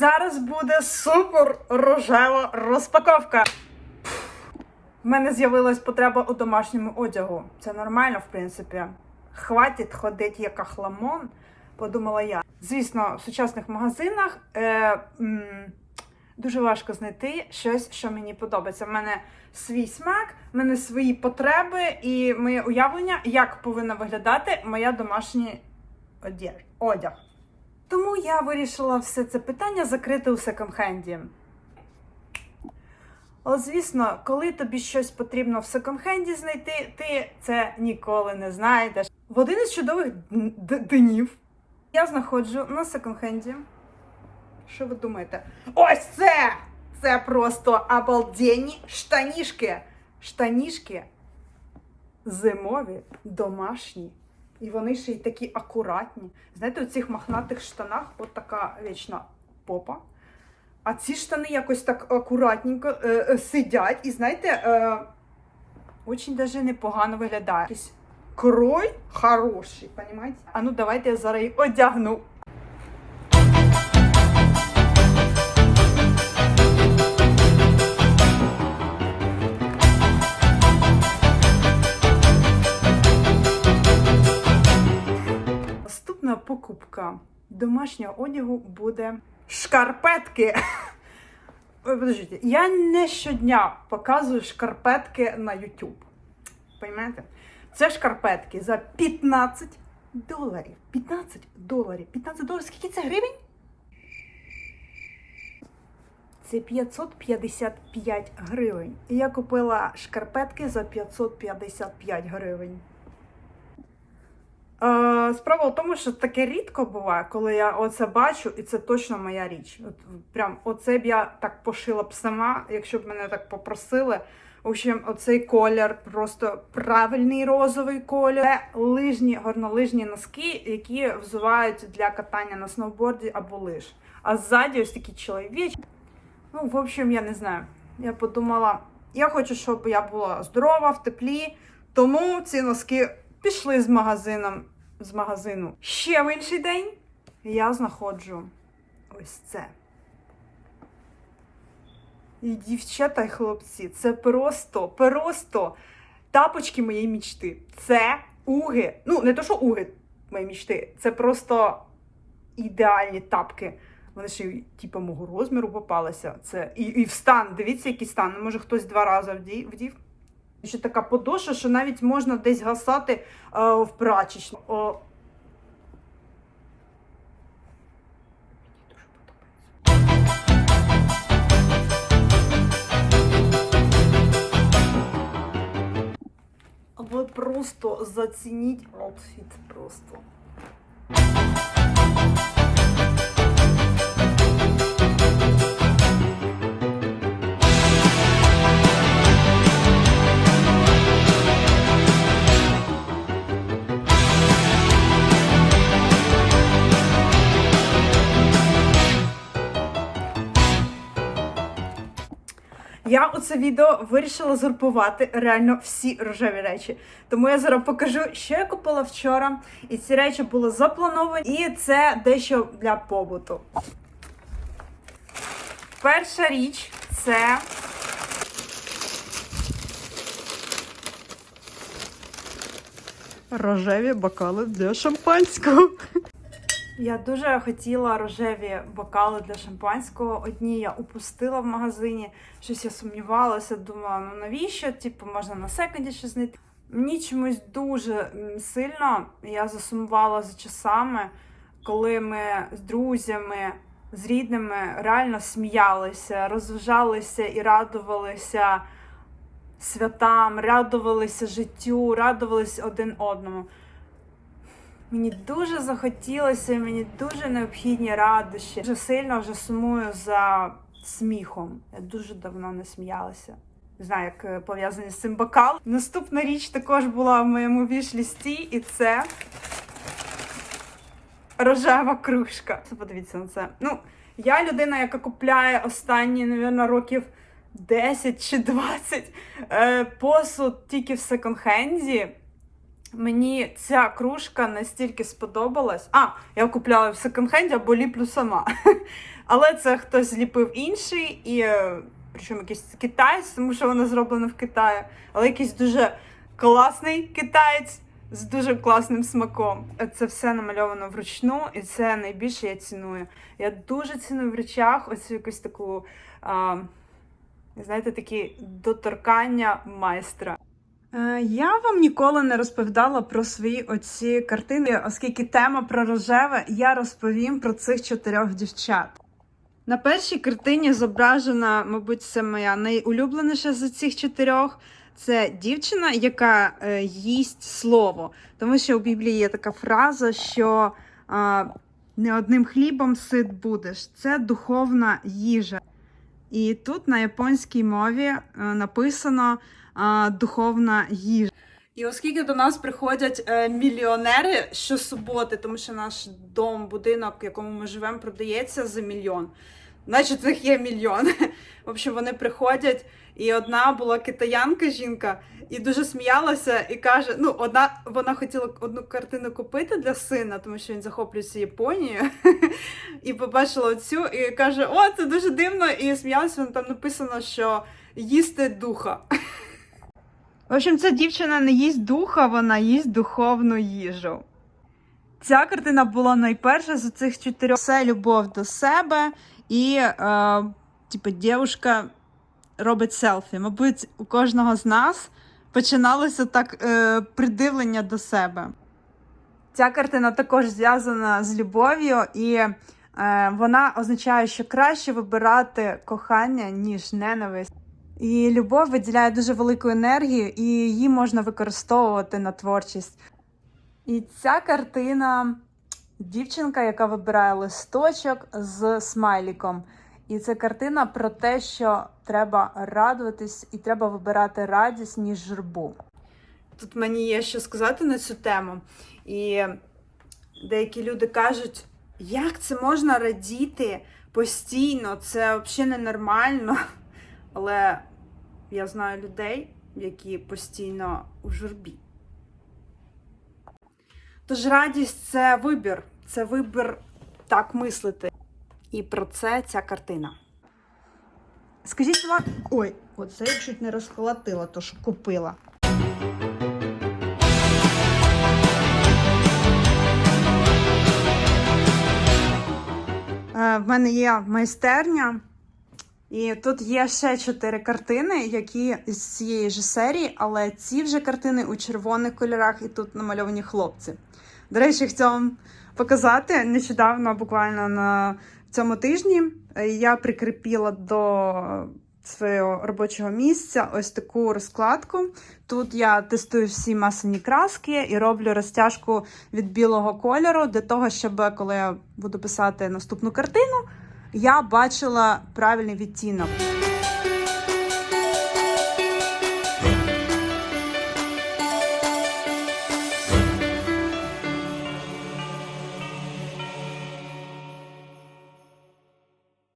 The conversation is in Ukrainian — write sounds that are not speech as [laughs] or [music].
Зараз буде супер рожева розпаковка. В мене з'явилась потреба у домашньому одягу. Це нормально, в принципі. Хватить ходити як ахламон, подумала я. Звісно, в сучасних магазинах е, м, дуже важко знайти щось, що мені подобається. У мене свій смак, в мене свої потреби і моє уявлення, як повинна виглядати моя домашня одяг. Тому я вирішила все це питання закрити у секонд-хенді. Але, звісно, коли тобі щось потрібно в секонд-хенді знайти, ти це ніколи не знайдеш. В один із чудових днів я знаходжу на секонд-хенді. Що ви думаєте? Ось це! Це просто обалденні штанішки. Штанішки зимові, домашні. І вони ще й такі акуратні. Знаєте, у цих мохнатих штанах от така вічна попа. А ці штани якось так акуратненько е, е, сидять. І знаєте, е, очень даже непогано виглядає. Якийсь крой хороший, понимаете? А ну давайте я зараз її одягну. Покупка домашнього одягу буде шкарпетки. [laughs] Подождите, я не щодня показую шкарпетки на YouTube. Понимаєте? Це шкарпетки за 15 доларів. 15 доларів. 15 доларів. Скільки це гривень? Це 555 гривень. І я купила шкарпетки за 555 гривень. Справа в тому, що таке рідко буває, коли я оце бачу, і це точно моя річ. От, прям оце б я так пошила б сама, якщо б мене так попросили. В общем, оцей колір просто правильний розовий колір. Це лижні, горнолижні носки, які взувають для катання на сноуборді або лиж. А ззаді ось такі чоловічі. Ну, в общем, я не знаю. Я подумала, я хочу, щоб я була здорова, в теплі. Тому ці носки пішли з магазином з магазину. Ще в інший день я знаходжу ось це. І дівчата і хлопці, це просто, просто тапочки моєї мічти. Це уги. Ну, не то, що уги моєї мічти, це просто ідеальні тапки. Вони ще типу, мого розміру попалися. Це і, і в стан. Дивіться, який стан. Може, хтось два рази вдів. Ще така подошва, що навіть можна десь гасати е, в прачечну. О. Ви просто зацініть аутфіт просто. Я у це відео вирішила згрупувати реально всі рожеві речі. Тому я зараз покажу, що я купила вчора. І ці речі були заплановані, і це дещо для побуту. Перша річ це. Рожеві бокали для шампанського. Я дуже хотіла рожеві бокали для шампанського. Одні я упустила в магазині. Щось я сумнівалася, думала, ну навіщо? Типу, можна на секонді щось знайти. Мені чомусь дуже сильно я засумувала за часами, коли ми з друзями, з рідними реально сміялися, розважалися і радувалися святам, радувалися життю, радувалися один одному. Мені дуже захотілося, мені дуже необхідні радощі. Дуже сильно вже сумую за сміхом. Я дуже давно не сміялася. Не знаю, як е, пов'язані з цим бокал. Наступна річ також була в моєму віш-лісті, і це рожева кружка. Подивіться на це. Ну, я людина, яка купляє останні, мабуть, років 10 чи 20 е, посуд тільки в секонд-хенді. Мені ця кружка настільки сподобалась. А, я купляла в секонд-хенді або ліплю сама. [laughs] Але це хтось зліпив інший, і е, причому якийсь китаєць, тому що вона зроблена в Китаї, але якийсь дуже класний китаєць з дуже класним смаком. Це все намальовано вручну, і це найбільше я ціную. Я дуже ціную в речах оцю якусь таку, а, знаєте, такі доторкання майстра. Е, Я вам ніколи не розповідала про свої оці картини, оскільки тема про рожеве, я розповім про цих чотирьох дівчат. На першій картині зображена, мабуть, це моя найулюбленіша з цих чотирьох. Це дівчина, яка е, їсть слово. Тому що у Біблії є така фраза, що не одним хлібом сит будеш. Це духовна їжа. І тут на японській мові е, написано е, духовна їжа. І оскільки до нас приходять е, мільйонери щосуботи, тому що наш дом, будинок, в якому ми живемо, продається за мільйон. Значить, в них є мільйон. В общем, вони приходять, і одна була китаянка жінка, і дуже сміялася, і каже: ну, одна вона хотіла одну картину купити для сина, тому що він захоплюється Японією. [laughs] І побачила оцю, і каже: О, це дуже дивно! І сміялася, там написано, що їсти духа. В общем, ця дівчина не їсть духа, вона їсть духовну їжу. Ця картина була найперша з цих чотирьох. Це любов до себе і, е, типу, дівчинка робить селфі. Мабуть, у кожного з нас починалося так е, придивлення до себе. Ця картина також зв'язана з любов'ю, і е, вона означає, що краще вибирати кохання, ніж ненависть. І любов виділяє дуже велику енергію, і її можна використовувати на творчість. І ця картина дівчинка, яка вибирає листочок з смайліком. І це картина про те, що треба радуватись і треба вибирати радість, ніж журбу. Тут мені є що сказати на цю тему. І деякі люди кажуть, як це можна радіти постійно, це взагалі ненормально. Але я знаю людей, які постійно у журбі. Тож радість це вибір, це вибір так мислити. І про це ця картина. Скажіть вам. Ой, оце я чуть не розколотила, то що купила. Е, В мене є майстерня, і тут є ще чотири картини, які з цієї ж серії, але ці вже картини у червоних кольорах, і тут намальовані хлопці. До речі, хотіла вам показати нещодавно, буквально на цьому тижні, е, я прикріпила до свого робочого місця ось таку розкладку. Тут я тестую всі масляні краски і роблю розтяжку від білого кольору для того, щоб коли я буду писати наступну картину, я бачила правильний відтінок.